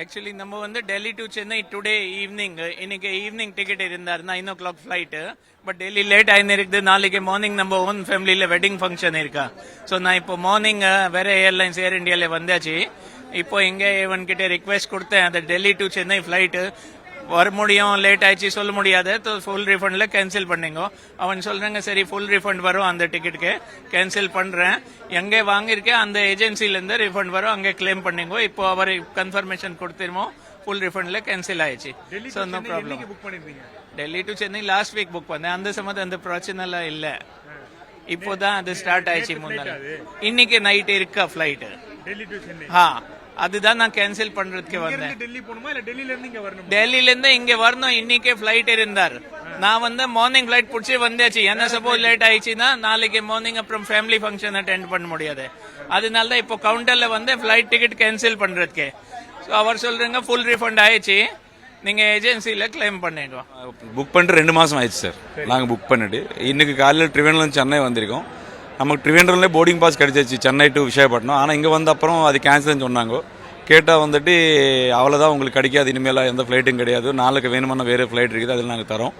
Actually நம்ம வந்து Delhi to Chennai today evening இன்னைக்கு ஈவினிங் டிக்கெட் இருந்தார் nine o'clock flight but Delhi late ஆயின்னு நாளைக்கு மார்னிங் நம்ம ஓன் ஃபேமிலியில் வெட்டிங் ஃபங்க்ஷன் இருக்கா? ஸோ நான் இப்போ மார்னிங் வேற ஏர்லைன்ஸ் ஏர் இந்தியாவில் வந்தாச்சு. இப்போ எங்கே இவன்கிட்ட ரிக்வெஸ்ட் கொடுத்தேன். அந்த டெல்லி டு சென்னை ஃப்ளைட்டு வர முடியும் லேட் ஆயிடுச்சு சொல்ல முடியாது. ஃபுல் ரீஃபண்டில் கேன்சல் பண்ணுங்க. அவன் சொல்றாங்க சரி ஃபுல் ரீஃபண்ட் வரும் அந்த டிக்கெட்டுக்கு கேன்சல் பண்றேன். எங்கே வாங்கியிருக்கேன் அந்த ஏஜென்சிலேருந்து ரீஃபண்ட் வரும். அங்கே கிளைம் பண்ணிங்க. இப்போ அவர் கன்ஃபர்மேஷன் கொடுத்துருமோ ஃபுல் ரீஃபண்டில் கேன்சல் ஆயிடுச்சு. So no problem Delhi to Chennai last week book பண்ணேன். அந்த சமயத்து அந்த பிரச்சனைலாம் இல்லை. இப்போதான் அது ஸ்டார்ட் ஆயிடுச்சு முன்னாடி இன்னைக்கு நைட் இருக்கா ஃப்ளைட்டு டெல்லி டு சென்னை. ஆ அதுதான் நான் கேன்சல் பண்றதுக்கு வந்தேன். டெல்லி போகணுமா இல்ல டெல்லில இருந்து இங்க வரணுமா? டெல்லில இருந்து இங்க வரணும் இன்னைக்கே ஃபிளைட் இருந்தார். நான் வந்து மார்னிங் ஃபிளைட் பிடிச்சி வந்தாச்சு. என்ன சப்போஸ் லேட் ஆயிடுச்சுன்னா நாளைக்கு மார்னிங் அப்புறம் ஃபேமிலி ஃபங்க்ஷன் அட்டென்ட் பண்ண முடியாது. அதனால தான் இப்போ கவுண்டர்ல வந்து ஃபிளைட் டிக்கெட் கேன்சல் பண்றதுக்கு. ஸோ அவர் சொல்றாங்க ஃபுல் ரீஃபண்ட் ஆயிடுச்சு. நீங்க ஏஜென்சில கிளைம் பண்ணிக்கோ. புக் பண்ணிட்டு ரெண்டு மாதம் ஆயிடுச்சு சார். நாங்கள் புக் பண்ணிட்டு. இன்னைக்கு காலையில் ட்ரிவேண்ட்லேருந்து சென்னை வந்திருக்கோம். நமக்கு ட்ரிவேண்டர்லேயே போர்டிங் பாஸ் கிடைச்சிச்சு சென்னை டு விசாகப்பட்டினம் ஆனால் இங்கே வந்த அப்புறம் அது கேன்சல்னு சொன்னாங்க. கேட்டால் வந்துட்டு அவ்வளோதான் உங்களுக்கு கிடைக்காது இனிமேல் எந்த ஃப்ளைட்டும் கிடையாது. நாளைக்கு வேணுமான வேறு ஃப்ளைட் இருக்குது அதில் நாங்கள் தரோம்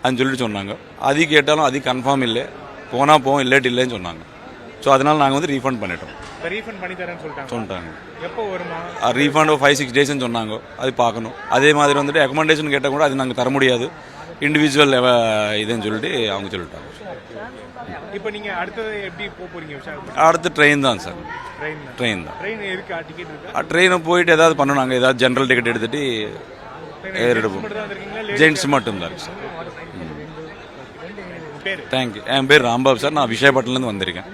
அப்படின்னு சொல்லிட்டு சொன்னாங்க. அது கேட்டாலும் அது கன்ஃபார்ம் இல்லை. போனால் போவோம் இல்லாட்டி இல்லைன்னு சொன்னாங்க. ஸோ அதனால் நாங்கள் வந்து ரீஃபண்ட் பண்ணிட்டோம். இப்ப ரீஃபண்ட் பண்ணி தரேன்னு சொல்லிட்டாங்க. சொல்லிட்டாங்க. எப்போ வருமா? ரீஃபண்ட் ஃபைவ் சிக்ஸ் டேஸ்னு சொன்னாங்க. அது பார்க்கணும். அதே மாதிரி வந்துட்டு அக்கமெண்டேஷன் கேட்டால் கூட அது நாங்கள் தர முடியாது. இண்டிவிஜுவல் இதுன்னு சொல்லிட்டு அவங்க சொல்லிட்டாங்க. இப்போ நீங்க அடுத்தது எப்படி போக விசாகப்பட்டினம் அடுத்து ட்ரெயின் தான் சார் ட்ரெயின் தான். ட்ரெயின் ட்ரெயினை போயிட்டு ஏதாவது பண்ணணும். நாங்கள் ஏதாவது ஜென்ரல் டிக்கெட் மட்டும் தான் வந்திருக்கீங்களா? ஜென்ட்ஸ் மட்டும்தான் இருக்கு சார் தேங்க்யூ என் பேர் ராம்பாபு சார் நான் விசாகப்பட்டினம்லேருந்து வந்திருக்கேன்.